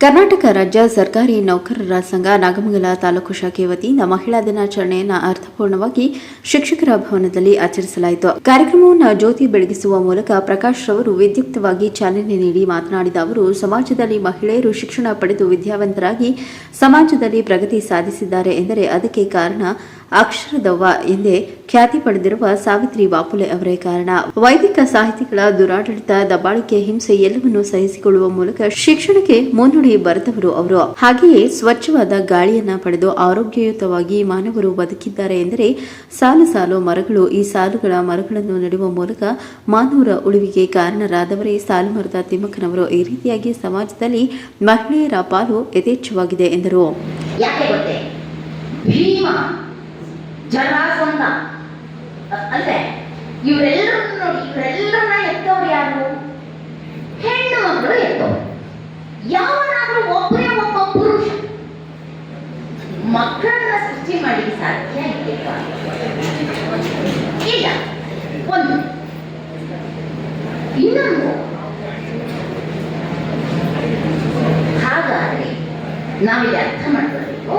ಕರ್ನಾಟಕ ರಾಜ್ಯ ಸರ್ಕಾರಿ ನೌಕರರ ಸಂಘ ನಾಗಮಂಗಲ ತಾಲೂಕು ಶಾಖೆ ವತಿಯಿಂದ ಮಹಿಳಾ ದಿನಾಚರಣೆಯನ್ನು ಅರ್ಥಪೂರ್ಣವಾಗಿ ಶಿಕ್ಷಕರ ಭವನದಲ್ಲಿ ಆಚರಿಸಲಾಯಿತು. ಕಾರ್ಯಕ್ರಮವನ್ನು ಜ್ಯೋತಿ ಬೆಳಗಿಸುವ ಮೂಲಕ ಪ್ರಕಾಶ್ ರವರು ವಿದ್ಯುಕ್ತವಾಗಿ ಚಾಲನೆ ನೀಡಿ ಮಾತನಾಡಿದ ಅವರು, ಸಮಾಜದಲ್ಲಿ ಮಹಿಳೆಯರು ಶಿಕ್ಷಣ ಪಡೆದು ವಿದ್ಯಾವಂತರಾಗಿ ಸಮಾಜದಲ್ಲಿ ಪ್ರಗತಿ ಸಾಧಿಸಿದ್ದಾರೆ ಎಂದರೆ ಅದಕ್ಕೆ ಕಾರಣ ಅಕ್ಷರದವ್ವ ಎಂದೇ ಖ್ಯಾತಿ ಪಡೆದಿರುವ ಸಾವಿತ್ರಿ ಬಾಪುಲೆ ಅವರೇ ಕಾರಣ. ವೈದಿಕ ಸಾಹಿತಿಗಳ ದುರಾಡಳಿತ, ದಬ್ಬಾಳಿಕೆ, ಹಿಂಸೆ ಎಲ್ಲವನ್ನೂ ಸಹಿಸಿಕೊಳ್ಳುವ ಮೂಲಕ ಶಿಕ್ಷಣಕ್ಕೆ ಮುನ್ನುಡಿ ಬರೆದವರು ಅವರು. ಹಾಗೆಯೇ ಸ್ವಚ್ಛವಾದ ಗಾಳಿಯನ್ನ ಪಡೆದು ಆರೋಗ್ಯಯುತವಾಗಿ ಮಾನವರು ಬದುಕಿದ್ದಾರೆ ಎಂದರೆ ಸಾಲು ಸಾಲು ಮರಗಳು ಈ ಸಾಲುಗಳ ಮರಗಳನ್ನು ನೆಡುವ ಮೂಲಕ ಮಾನವರ ಉಳಿವಿಗೆ ಕಾರಣರಾದವರೇ ಸಾಲು ಮರದ ತಿಮ್ಮಕ್ಕನವರು. ಈ ರೀತಿಯಾಗಿ ಸಮಾಜದಲ್ಲಿ ಮಹಿಳೆಯರ ಪಾಲು ಯಥೇಚ್ಛವಾಗಿದೆ ಎಂದರು. ಇವರೆಲ್ಲರನ್ನು ನೋಡಿ, ಇವರೆಲ್ಲರನ್ನ ಎತ್ತವ್ರು ಯಾರು? ಹೆಣ್ಣು ಮಕ್ಕಳು ಎತ್ತವ್ರು ಯಾವನಾದ್ರೂ ಒಬ್ಬರೇ ಒಬ್ಬ ಪುರುಷ. ಮಕ್ಕಳನ್ನ ಸೃಷ್ಟಿ ಮಾಡಿ ಸಾಧ್ಯ? ಇಲ್ಲ, ಒಂದು. ಇನ್ನೊಂದು. ಹಾಗಾದ್ರೆ ನಾವಿಲ್ಲಿ ಅರ್ಥ ಮಾಡ್ಕೊಳ್ಬೇಕು.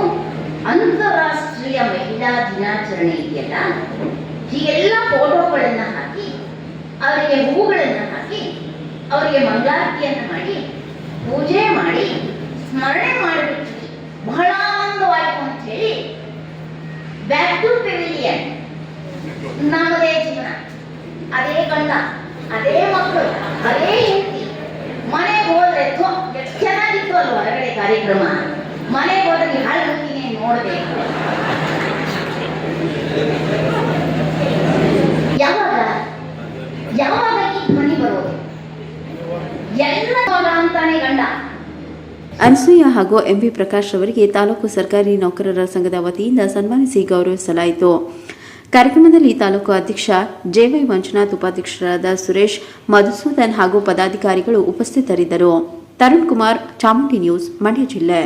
ಅಂತಾರಾಷ್ಟ್ರೀಯ ಮಹಿಳಾ ದಿನಾಚರಣೆ ಇದೆಯಲ್ಲ? ಹೀಗೆಲ್ಲ ಫೋಟೋಗಳನ್ನ ಹಾಕಿ, ಅವರಿಗೆ ಹೂಗಳನ್ನ ಹಾಕಿ, ಅವರಿಗೆ ಮಂಗಾರತಿಯನ್ನ ಮಾಡಿ, ಪೂಜೆ ಮಾಡಿ, ಸ್ಮರಣೆ ಮಾಡಿಬಿಟ್ಟು ಬಹಳ ಆನಂದವಾಯಿತು ಅಂತ ಹೇಳಿ ಬ್ಯಾಕ್ ಟು ಪೆವಿಲಿಯನ್ ನಮ್ಮದೇ ಜೀವನ. ಅದೇ ಗಂಡ, ಅದೇ ಮಕ್ಕಳು, ಅದೇ ಹೆಂಡತಿ. ಮನೆಗೆ ಹೋದ್ರೆ ಚೆನ್ನಾಗಿತ್ತು ಅಲ್ಲಿ ಹೊರಗಡೆ ಕಾರ್ಯಕ್ರಮ ಮನೆಗೆ ಹೋದ್ರೆ ನೀವು ಹಾಳು ಹೋಗ್ತೀನಿ ನೋಡ್ಬೇಕು ಯಾವಾಗ ಯಾವಾಗ ಈ ಧ್ವನಿ ಬರೋದು ಎಲ್ಲ ಮಗ ಅಂತಾನೆ ಗಂಡ ಅನಸೂಯ ಹಾಗೂ ಎಂವಿ ಪ್ರಕಾಶ್ ಅವರಿಗೆ ತಾಲೂಕು ಸರ್ಕಾರಿ ನೌಕರರ ಸಂಘದ ವತಿಯಿಂದ ಸನ್ಮಾನಿಸಿ ಗೌರವಿಸಲಾಯಿತು. ಕಾರ್ಯಕ್ರಮದಲ್ಲಿ ತಾಲೂಕು ಅಧ್ಯಕ್ಷ ಜೆವೈ ಮಂಜುನಾಥ್, ಉಪಾಧ್ಯಕ್ಷರಾದ ಸುರೇಶ್, ಮಧುಸೂದನ್ ಹಾಗೂ ಪದಾಧಿಕಾರಿಗಳು ಉಪಸ್ಥಿತರಿದ್ದರು. ತರುಣ್ ಕುಮಾರ್, ಚಾಮುಂಡಿ ನ್ಯೂಸ್, ಮಂಡ್ಯ ಜಿಲ್ಲೆ.